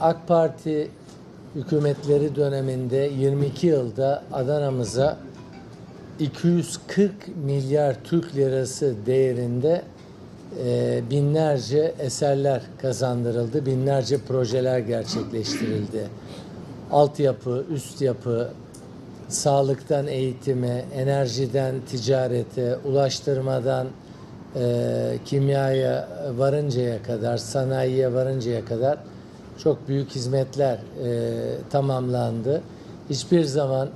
AK Parti hükümetleri döneminde 22 yılda Adana'mıza 240 milyar Türk lirası değerinde e, binlerce eserler kazandırıldı, binlerce projeler gerçekleştirildi. Altyapı, üst yapı, sağlıktan eğitime, enerjiden ticarete, ulaştırmadan e, kimyaya varıncaya kadar, sanayiye varıncaya kadar çok büyük hizmetler e, tamamlandı. Hiçbir zaman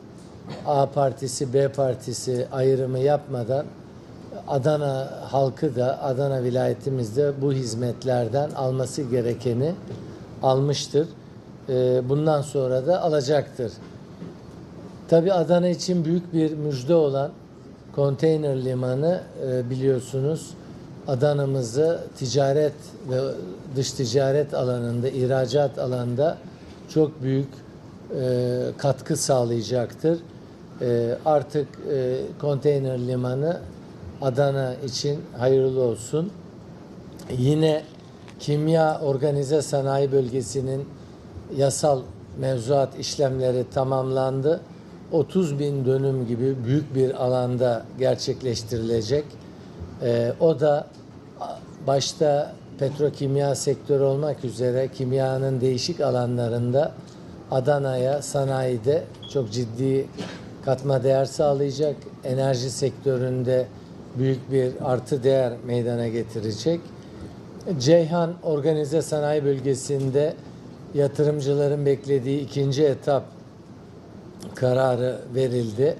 A partisi, B partisi ayrımı yapmadan Adana halkı da Adana vilayetimizde bu hizmetlerden alması gerekeni almıştır. E, bundan sonra da alacaktır. Tabi Adana için büyük bir müjde olan konteyner limanı e, biliyorsunuz Adana'mızı ticaret ve dış ticaret alanında, ihracat alanında çok büyük e, katkı sağlayacaktır. E, artık e, konteyner limanı Adana için hayırlı olsun. Yine kimya organize sanayi bölgesinin yasal mevzuat işlemleri tamamlandı. 30 bin dönüm gibi büyük bir alanda gerçekleştirilecek. Ee, o da başta petrokimya sektörü olmak üzere kimyanın değişik alanlarında Adana'ya sanayide çok ciddi katma değer sağlayacak. Enerji sektöründe büyük bir artı değer meydana getirecek. Ceyhan Organize Sanayi Bölgesi'nde yatırımcıların beklediği ikinci etap kararı verildi.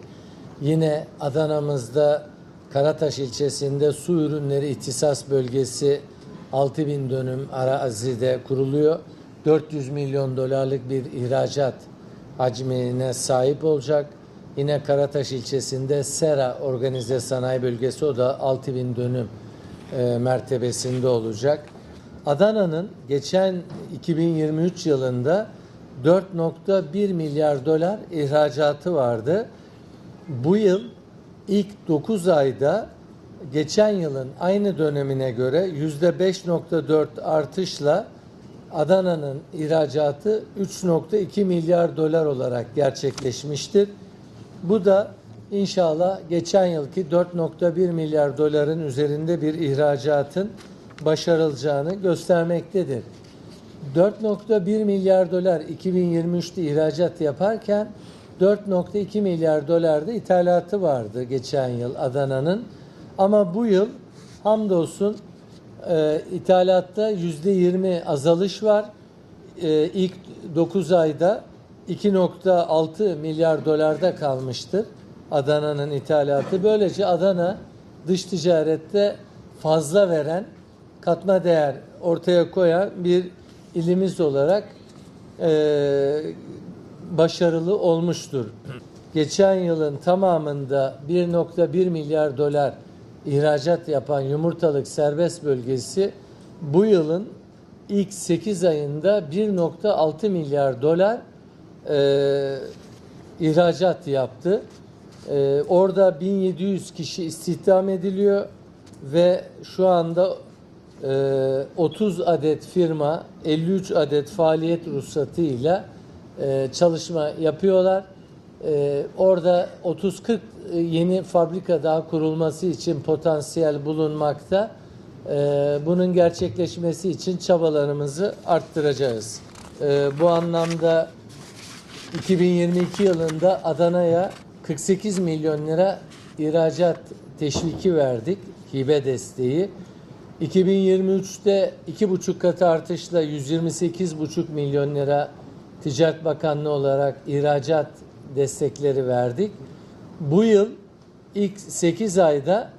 Yine Adana'mızda Karataş ilçesinde su ürünleri ihtisas bölgesi 6000 dönüm arazide kuruluyor. 400 milyon dolarlık bir ihracat hacmine sahip olacak. Yine Karataş ilçesinde Sera Organize Sanayi Bölgesi o da 6000 dönüm e, mertebesinde olacak. Adana'nın geçen 2023 yılında 4.1 milyar dolar ihracatı vardı. Bu yıl ilk 9 ayda geçen yılın aynı dönemine göre %5.4 artışla Adana'nın ihracatı 3.2 milyar dolar olarak gerçekleşmiştir. Bu da inşallah geçen yılki 4.1 milyar doların üzerinde bir ihracatın başarılacağını göstermektedir. 4.1 milyar dolar 2023'te ihracat yaparken 4.2 milyar dolar da ithalatı vardı geçen yıl Adana'nın. Ama bu yıl hamdolsun e, ithalatta %20 azalış var. E, ilk 9 ayda 2.6 milyar dolarda kalmıştır Adana'nın ithalatı. Böylece Adana dış ticarette fazla veren, katma değer ortaya koyan bir ilimiz olarak e, başarılı olmuştur. Geçen yılın tamamında 1.1 milyar dolar ihracat yapan yumurtalık serbest bölgesi bu yılın ilk 8 ayında 1.6 milyar dolar e, ihracat yaptı. E, orada 1700 kişi istihdam ediliyor ve şu anda e, 30 adet firma 53 adet faaliyet ruhsatıyla e, çalışma yapıyorlar. E, orada 30-40 yeni fabrika daha kurulması için potansiyel bulunmakta. E, bunun gerçekleşmesi için çabalarımızı arttıracağız. E, bu anlamda 2022 yılında Adana'ya 48 milyon lira ihracat teşviki verdik, hibe desteği. 2023'te iki buçuk katı artışla 128,5 milyon lira Ticaret Bakanlığı olarak ihracat destekleri verdik. Bu yıl ilk 8 ayda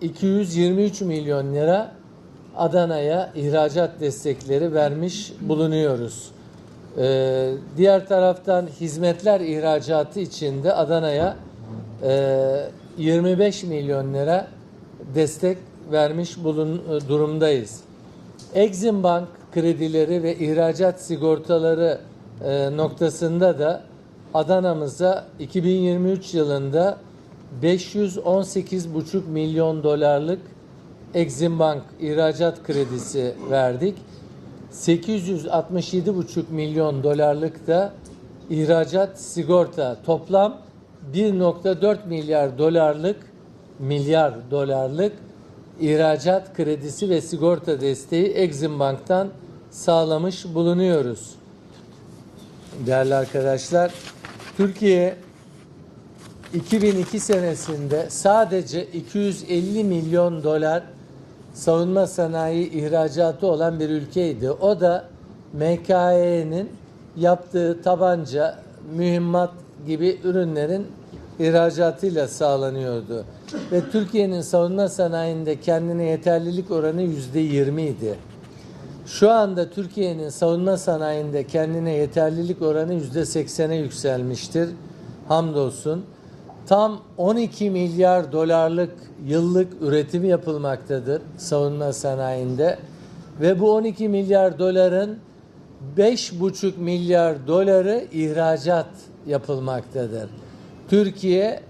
223 milyon lira Adana'ya ihracat destekleri vermiş bulunuyoruz. Ee, diğer taraftan hizmetler ihracatı için de Adana'ya e, 25 milyon lira destek vermiş bulun durumdayız. Exim Bank kredileri ve ihracat sigortaları e, noktasında da Adana'mıza 2023 yılında 518,5 milyon dolarlık Exim Bank ihracat kredisi verdik. 867,5 milyon dolarlık da ihracat sigorta toplam 1.4 milyar dolarlık milyar dolarlık ihracat kredisi ve sigorta desteği Exim Bank'tan sağlamış bulunuyoruz. Değerli arkadaşlar, Türkiye 2002 senesinde sadece 250 milyon dolar savunma sanayi ihracatı olan bir ülkeydi. O da MKE'nin yaptığı tabanca, mühimmat gibi ürünlerin ihracatıyla sağlanıyordu. Ve Türkiye'nin savunma sanayinde kendine yeterlilik oranı yüzde 20 idi. Şu anda Türkiye'nin savunma sanayinde kendine yeterlilik oranı yüzde 80'e yükselmiştir. Hamdolsun. Tam 12 milyar dolarlık yıllık üretim yapılmaktadır savunma sanayinde ve bu 12 milyar doların 5,5 milyar doları ihracat yapılmaktadır. Türkiye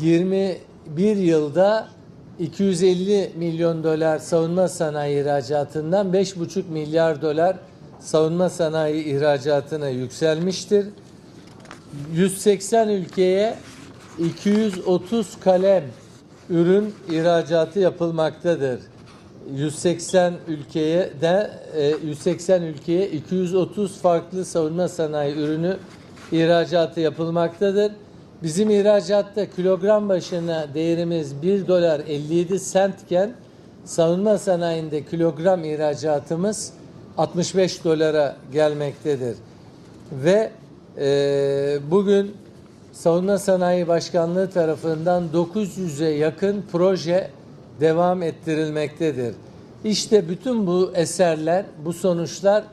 21 yılda 250 milyon dolar savunma sanayi ihracatından 5,5 milyar dolar savunma sanayi ihracatına yükselmiştir. 180 ülkeye 230 kalem ürün ihracatı yapılmaktadır. 180 ülkeye de e, 180 ülkeye 230 farklı savunma sanayi ürünü ihracatı yapılmaktadır. Bizim ihracatta kilogram başına değerimiz 1 dolar 57 centken savunma sanayinde kilogram ihracatımız 65 dolara gelmektedir. Ve e, bugün Savunma Sanayi Başkanlığı tarafından 900'e yakın proje devam ettirilmektedir. İşte bütün bu eserler, bu sonuçlar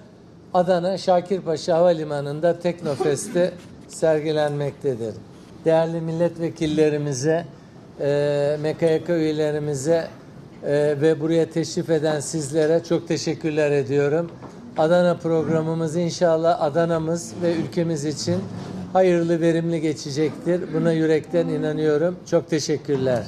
Adana Şakirpaşa Havalimanı'nda Teknofest'te sergilenmektedir. Değerli milletvekillerimize, e, MKYK üyelerimize e, ve buraya teşrif eden sizlere çok teşekkürler ediyorum. Adana programımız inşallah Adana'mız ve ülkemiz için hayırlı, verimli geçecektir. Buna yürekten inanıyorum. Çok teşekkürler.